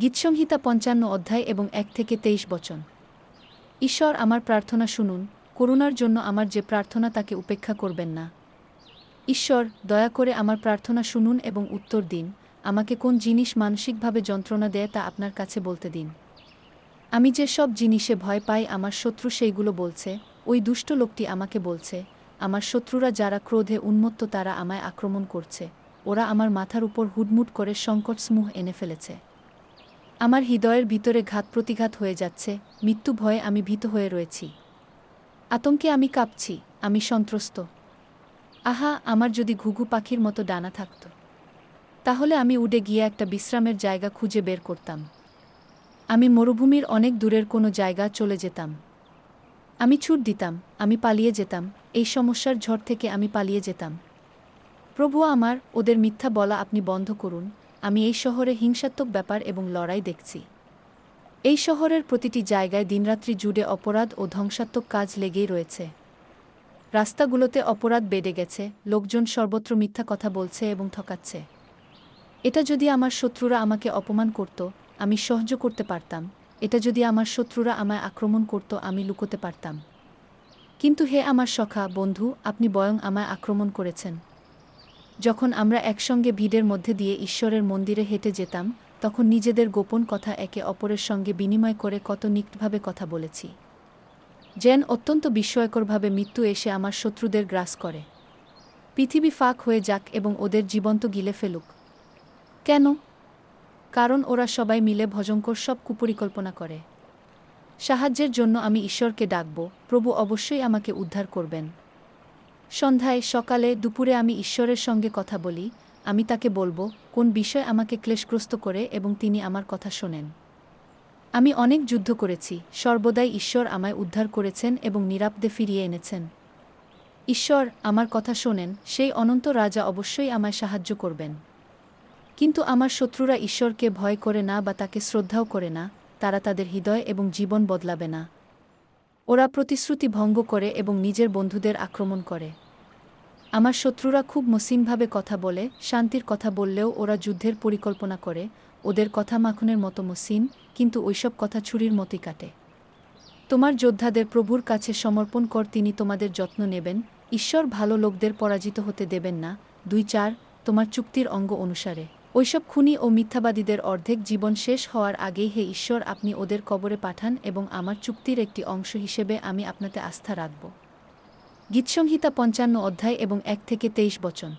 গীতসংহিতা পঞ্চান্ন অধ্যায় এবং এক থেকে তেইশ বচন। ঈশ্বর আমার প্রার্থনা শুনুন, করুণার জন্য আমার যে প্রার্থনা তাকে উপেক্ষা করবেন না। ঈশ্বর, দয়া করে আমার প্রার্থনা শুনুন এবং উত্তর দিন, আমাকে কোন জিনিস মানসিকভাবে যন্ত্রণা দেয় তা আপনার কাছে বলতে দিন। আমি যে সব জিনিসে ভয় পাই, আমার শত্রু সেইগুলো বলছে, ওই দুষ্ট লোকটি আমাকে বলছে, আমার শত্রুরা যারা ক্রোধে উন্মত্ত তারা আমায় আক্রমণ করছে, ওরা আমার মাথার উপর হুডমুট করে সংকট সমূহ এনে ফেলেছে। আমার হৃদয়ের ভিতরে ঘাত প্রতিঘাত হয়ে যাচ্ছে, মৃত্যু ভয়ে আমি ভীত হয়ে রয়েছি। আতঙ্কে আমি কাঁপছি, আমি সন্ত্রস্ত। আহা, আমার যদি ঘুঘু পাখির মতো ডানা থাকত। তাহলে আমি উড়ে গিয়ে একটা বিশ্রামের জায়গা খুঁজে বের করতাম। আমি মরুভূমির অনেক দূরের কোনো জায়গা চলে যেতাম। আমি ছুট দিতাম, আমি পালিয়ে যেতাম, এই সমস্যার ঝড় থেকে আমি পালিয়ে যেতাম। প্রভু আমার, ওদের মিথ্যা বলা আপনি বন্ধ করুন আমি এই শহরে হিংসাত্মক ব্যাপার এবং লড়াই দেখছি। এই শহরের প্রতিটি জায়গায় দিনরাত্রি জুড়ে অপরাধ ও ধ্বংসাত্মক কাজ লেগেই রয়েছে। রাস্তাগুলোতে অপরাধ বেড়ে গেছে, লোকজন সর্বত্র মিথ্যা কথা বলছে এবং ঠকাচ্ছে। এটা যদি আমার শত্রুরা আমাকে অপমান করত, আমি সহ্য করতে পারতাম। এটা যদি আমার শত্রুরা আমায় আক্রমণ করত, আমি লুকোতে পারতাম। কিন্তু হে আমার সখা, বন্ধু, আপনি বয়ং আমায় আক্রমণ করেছেন। যখন আমরা একসঙ্গে ভিড়ের মধ্যে দিয়ে ঈশ্বরের মন্দিরে হেঁটে যেতাম, তখন নিজেদের গোপন কথা একে অপরের সঙ্গে বিনিময় করে কত নিকটভাবে কথা বলেছি। যেন অত্যন্ত বিস্ময়করভাবে মৃত্যু এসে আমার শত্রুদের গ্রাস করে। পৃথিবী ফাঁক হয়ে যাক এবং ওদের জীবন্ত গিলে ফেলুক। কেন? কারণ ওরা সবাই মিলে ভজঙ্কর সব কুপরিকল্পনা করে। সাহায্যের জন্য আমি ঈশ্বরকে ডাকব, প্রভু অবশ্যই আমাকে উদ্ধার করবেন। সন্ধ্যায় সকালে দুপুরে আমি ঈশ্বরের সঙ্গে কথা বলি, আমি তাকে বলব, কোন বিষয় আমাকে ক্লেশগ্রস্ত করে এবং তিনি আমার কথা শোনেন। আমি অনেক যুদ্ধ করেছি, সর্বদাই ঈশ্বর আমায় উদ্ধার করেছেন এবং নিরাপদে ফিরিয়ে এনেছেন। ঈশ্বর আমার কথা শোনেন, সেই অনন্ত রাজা অবশ্যই আমায় সাহায্য করবেন। কিন্তু আমার শত্রুরা ঈশ্বরকে ভয় করে না বা তাকে শ্রদ্ধাও করে না, তারা তাদের হৃদয় এবং জীবন বদলাবে না। ওরা প্রতিশ্রুতি ভঙ্গ করে এবং নিজের বন্ধুদের আক্রমণ করে। আমার শত্রুরা খুব মসিমভাবে কথা বলে, শান্তির কথা বললেও ওরা যুদ্ধের পরিকল্পনা করে, ওদের কথা মাখনের মতো মসিন কিন্তু ওইসব কথা ছুরির মতোই কাটে। তোমার যোদ্ধাদের প্রভুর কাছে সমর্পণ কর, তিনি তোমাদের যত্ন নেবেন। ঈশ্বর ভালো লোকদের পরাজিত হতে দেবেন না। দুই চার, তোমার চুক্তির অঙ্গ অনুসারে। ওইসব খুনি ও মিথ্যাবাদীদের অর্ধেক জীবন শেষ হওয়ার আগেই হে ঈশ্বর, আপনি ওদের কবরে পাঠান এবং আমার চুক্তির একটি অংশ হিসেবে আমি আপনাতে আস্থা রাখব। গীতসংহিতা পঞ্চান্ন অধ্যায় এবং এক থেকে তেইশ বচন।